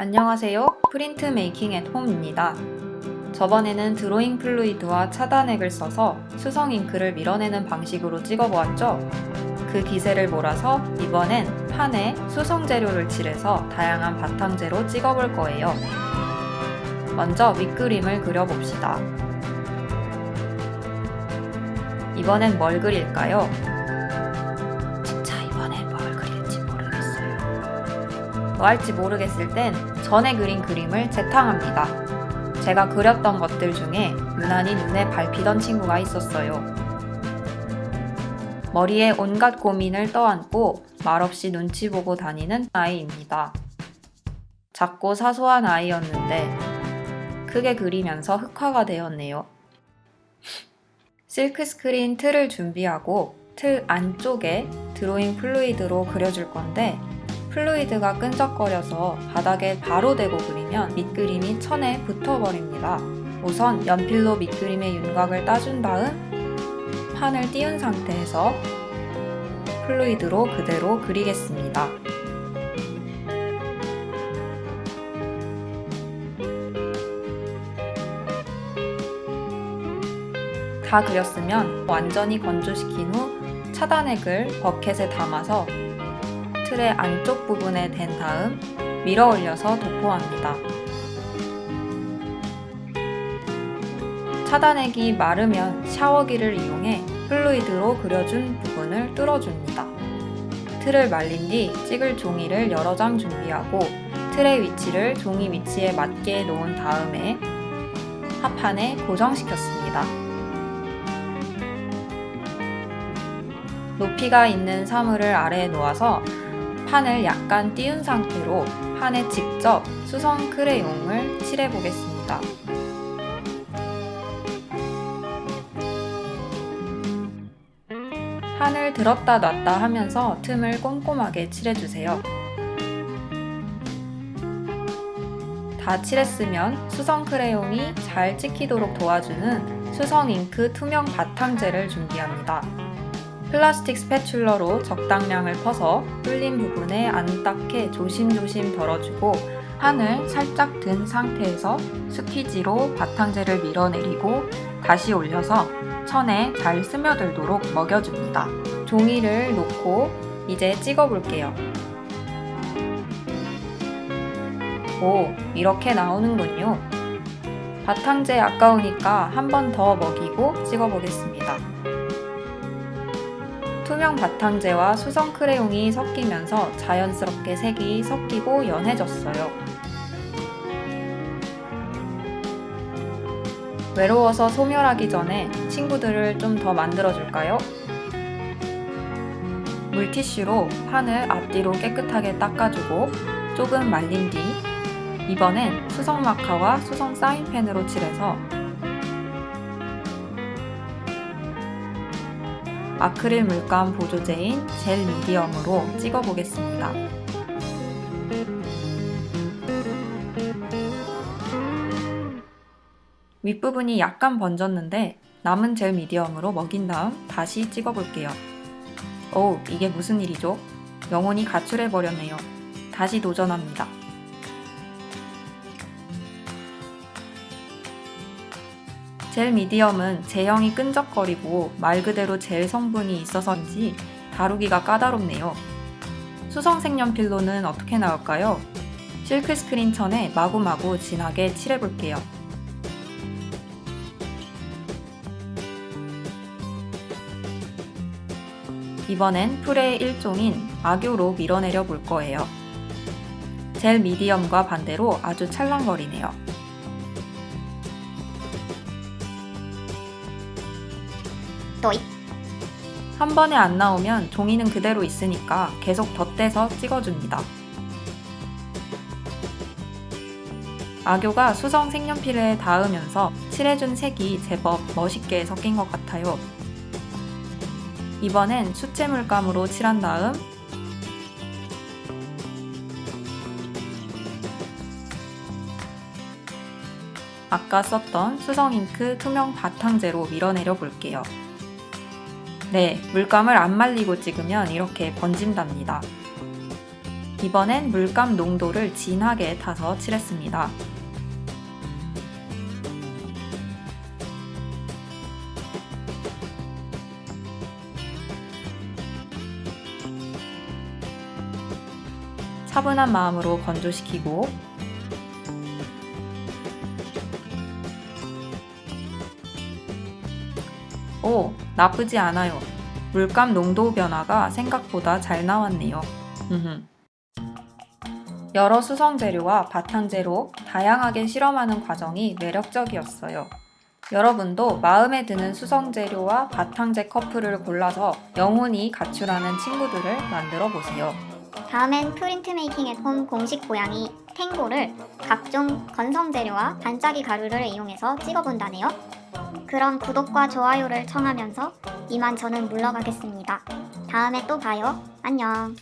안녕하세요. 프린트 메이킹 앳 홈입니다. 저번에는 드로잉 플루이드와 차단액을 써서 수성 잉크를 밀어내는 방식으로 찍어보았죠? 그 기세를 몰아서 이번엔 판에 수성 재료를 칠해서 다양한 바탕재로 찍어볼 거예요. 먼저 윗그림을 그려봅시다. 이번엔 뭘 그릴까요? 뭐 할지 모르겠을 땐 전에 그린 그림을 재탕합니다. 제가 그렸던 것들 중에 유난히 눈에 밟히던 친구가 있었어요. 머리에 온갖 고민을 떠안고 말없이 눈치 보고 다니는 아이입니다. 작고 사소한 아이였는데 크게 그리면서 흑화가 되었네요. 실크 스크린 틀을 준비하고 틀 안쪽에 드로잉 플루이드로 그려줄 건데 플루이드가 끈적거려서 바닥에 바로 대고 그리면 밑그림이 천에 붙어버립니다. 우선 연필로 밑그림의 윤곽을 따준 다음 판을 띄운 상태에서 플루이드로 그대로 그리겠습니다. 다 그렸으면 완전히 건조시킨 후 차단액을 버켓에 담아서 틀의 안쪽 부분에 댄 다음 밀어 올려서 도포합니다. 차단액이 마르면 샤워기를 이용해 플루이드로 그려준 부분을 뚫어줍니다. 틀을 말린 뒤 찍을 종이를 여러 장 준비하고 틀의 위치를 종이 위치에 맞게 놓은 다음에 합판에 고정시켰습니다. 높이가 있는 사물을 아래에 놓아서 판을 약간 띄운 상태로 판에 직접 수성 크레용을 칠해 보겠습니다. 판을 들었다 놨다 하면서 틈을 꼼꼼하게 칠해주세요. 다 칠했으면 수성 크레용이 잘 찍히도록 도와주는 수성 잉크 투명 바탕젤을 준비합니다. 플라스틱 스패츌러로 적당량을 퍼서 뚫린 부분에 안 닿게 조심조심 덜어주고 판을 살짝 든 상태에서 스퀴지로 바탕재를 밀어내리고 다시 올려서 천에 잘 스며들도록 먹여줍니다. 종이를 놓고 이제 찍어볼게요. 오, 이렇게 나오는군요. 바탕재 아까우니까 한 번 더 먹이고 찍어보겠습니다. 투명 바탕재와 수성 크레용이 섞이면서 자연스럽게 색이 섞이고 연해졌어요. 외로워서 소멸하기 전에 친구들을 좀 더 만들어줄까요? 물티슈로 판을 앞뒤로 깨끗하게 닦아주고 조금 말린 뒤 이번엔 수성 마카와 수성 사인펜으로 칠해서 아크릴 물감 보조제인 젤 미디엄으로 찍어보겠습니다. 윗부분이 약간 번졌는데 남은 젤 미디엄으로 먹인 다음 다시 찍어볼게요. 오, 이게 무슨 일이죠? 영혼이 가출해버렸네요. 다시 도전합니다. 젤 미디엄은 제형이 끈적거리고 말 그대로 젤 성분이 있어서인지 다루기가 까다롭네요. 수성 색연필로는 어떻게 나올까요? 실크 스크린 천에 마구마구 진하게 칠해볼게요. 이번엔 풀의 일종인 악유로 밀어내려 볼 거예요. 젤 미디엄과 반대로 아주 찰랑거리네요. 또이. 한 번에 안 나오면 종이는 그대로 있으니까 계속 덧대서 찍어줍니다. 악교가 수성 색연필에 닿으면서 칠해준 색이 제법 멋있게 섞인 것 같아요. 이번엔 수채 물감으로 칠한 다음 아까 썼던 수성 잉크 투명 바탕재로 밀어내려 볼게요. 네, 물감을 안 말리고 찍으면 이렇게 번진답니다. 이번엔 물감 농도를 진하게 타서 칠했습니다. 차분한 마음으로 건조시키고 오, 나쁘지 않아요. 물감 농도 변화가 생각보다 잘 나왔네요. 여러 수성 재료와 바탕재로 다양하게 실험하는 과정이 매력적이었어요. 여러분도 마음에 드는 수성 재료와 바탕재 커플을 골라서 영혼이 가출하는 친구들을 만들어 보세요. 다음엔 프린트 메이킹 앳홈 공식 고양이 탱고를 각종 건성 재료와 반짝이 가루를 이용해서 찍어본다네요. 그럼 구독과 좋아요를 청하면서 이만 저는 물러가겠습니다. 다음에 또 봐요. 안녕.